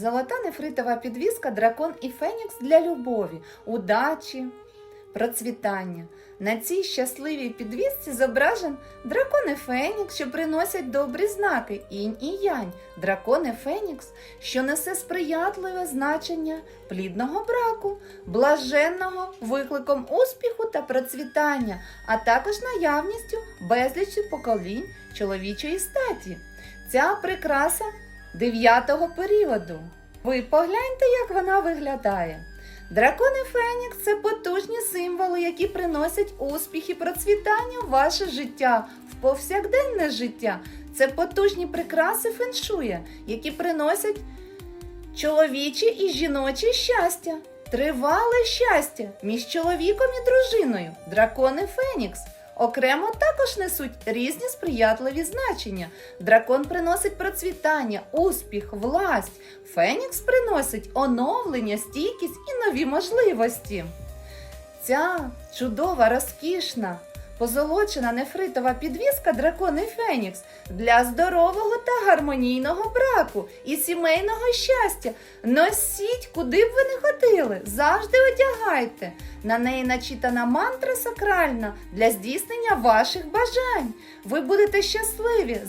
Золота нефритова підвіска Дракон і Фенікс для любові, удачі, процвітання. На цій щасливій підвісці зображен дракон і Фенікс, що приносять добрі знаки, інь і янь. Дракон і Фенікс, що несе сприятливе значення плідного браку, блаженного викликом успіху та процвітання, а також наявністю безлічі поколінь чоловічої статі. Ця прикраса дев'ятого періоду. Ви погляньте, як вона виглядає. Дракон і Фенікс це потужні символи, які приносять успіх і процвітання в ваше життя, в повсякденне життя. Це потужні прикраси феншуя, які приносять чоловіче і жіноче щастя, тривале щастя між чоловіком і дружиною. Дракон і Фенікс. Окремо також несуть різні сприятливі значення. Дракон приносить процвітання, успіх, власть. Фенікс приносить оновлення, стійкість і нові можливості. Ця чудова, розкішна, позолочена нефритова підвіска дракони Фенікс для здорового та гармонійного браку і сімейного щастя. Носіть, куди б ви не ходили, завжди одягайте. На неї начитана мантра сакральна для здійснення ваших бажань. Ви будете щасливі.